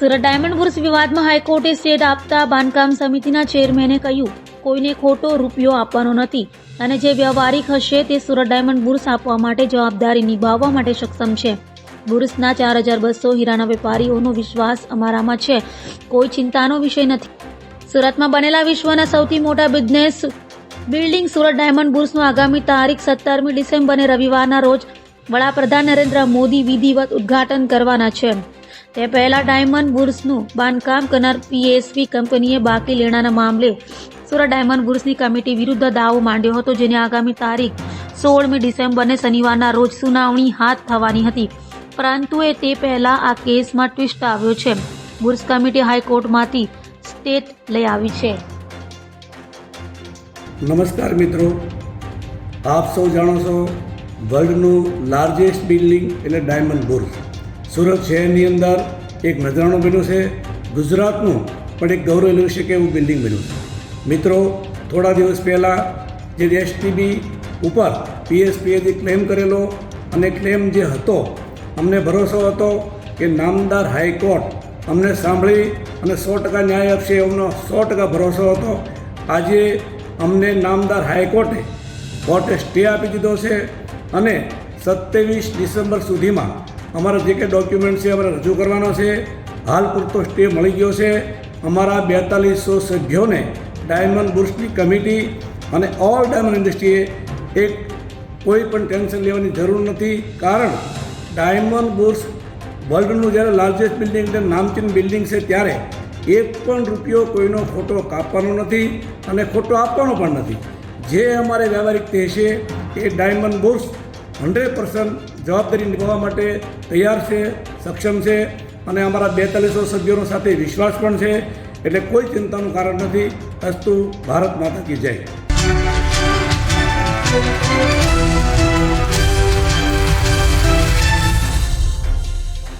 Surat diamond bourse વિવાદમાં હાઈકોર્ટે state આપતા બાંધકામ સમિતિના ચેરમેને કહ્યું, કોઈને ખોટો રૂપિયો આપવાનો નથી અને જે વ્યવહારિક હશે તે સુરત ડાયમંડ બુર્સ આપવા માટે જવાબદારી નિભાવવા માટે સક્ષમ છે. બુર્સના ચાર હજાર બસો હીરાના વેપારીઓનો વિશ્વાસ અમારામાં છે. કોઈ ચિંતાનો વિષય નથી. સુરતમાં બનેલા વિશ્વના સૌથી મોટા બિઝનેસ બિલ્ડિંગ સુરત ડાયમંડ બુર્સનું આગામી તારીખ સત્તરમી ડિસેમ્બરને રવિવારના રોજ વડાપ્રધાન નરેન્દ્ર મોદી વિધિવત ઉદ્ઘાટન કરવાના છે. તે પહેલા ડાયમંડ બુર્સનું બાંધકામ કરનાર પીએસવી કંપનીએ બાકી લેણાના મામલે સુરત ડાયમંડ બુર્સની કમિટી વિરુદ્ધ દાવો માંડ્યો હતો, જેને આગામી તારીખ સોળમી ડિસેમ્બરને શનિવારના રોજ સુનાવણી હાથ થવાની હતી. પરંતુ એ તે પહેલા આ કેસમાં ટ્વિસ્ટ આવ્યો છે. બુર્સ કમિટી હાઈકોર્ટમાંથી સ્ટેટ લઈ આવી છે. નમસ્કાર મિત્રો. આપ સૌ જાણો છો વર્લ્ડનું લાર્જેસ્ટ બિલ્ડિંગ એટલે ડાયમંડ બુર્જ સુરત શહેરની અંદર એક નજરાણું બન્યું છે, ગુજરાતનું પણ એક ગૌરવ લઈ શકે એવું બિલ્ડિંગ બન્યું છે. મિત્રો, થોડા દિવસ પહેલાં જે એસટીબી ઉપર પીએસપીએ જે ક્લેમ કરેલો અને ક્લેમ જે હતો, અમને ભરોસો હતો કે નામદાર હાઈકોર્ટ અમને સાંભળી અને સો ટકા ન્યાય આપશે એમનો સો ટકા ભરોસો હતો. આજે અમને નામદાર હાઈકોર્ટે કોર્ટે સ્ટે આપી દીધો છે અને સત્યાવીસ ડિસેમ્બર સુધીમાં અમારા જે કંઈ ડોક્યુમેન્ટ છે, અમારે રજૂ કરવાનો છે. હાલ પૂરતો સ્ટે મળી ગયો છે. અમારા બેતાલીસો સભ્યોને ડાયમંડ બુર્સની કમિટી અને ઓલ ડાયમંડ ઇન્ડસ્ટ્રીએ એક કોઈ પણ ટેન્શન લેવાની જરૂર નથી. કારણ ડાયમંડ બુર્સ વર્લ્ડનું જ્યારે લાર્જેસ્ટ બિલ્ડિંગ એટલે નામચીન બિલ્ડિંગ છે ત્યારે એક પણ રૂપિયો કોઈનો ખોટો કાપવાનો નથી અને ખોટો આપવાનો પણ નથી. જે અમારે વ્યવહારિક તે છે એ ડાયમંડ બુર્સ હંડ્રેડ પર્સન્ટ જવાબદારી નિભાવવા માટે તૈયાર છે, સક્ષમ છે અને અમારા બેતાલીસો સભ્યોનો સાથે વિશ્વાસ પણ છે. એટલે કોઈ ચિંતાનું કારણ નથી. અસ્તુ ભારત માતા કી જય.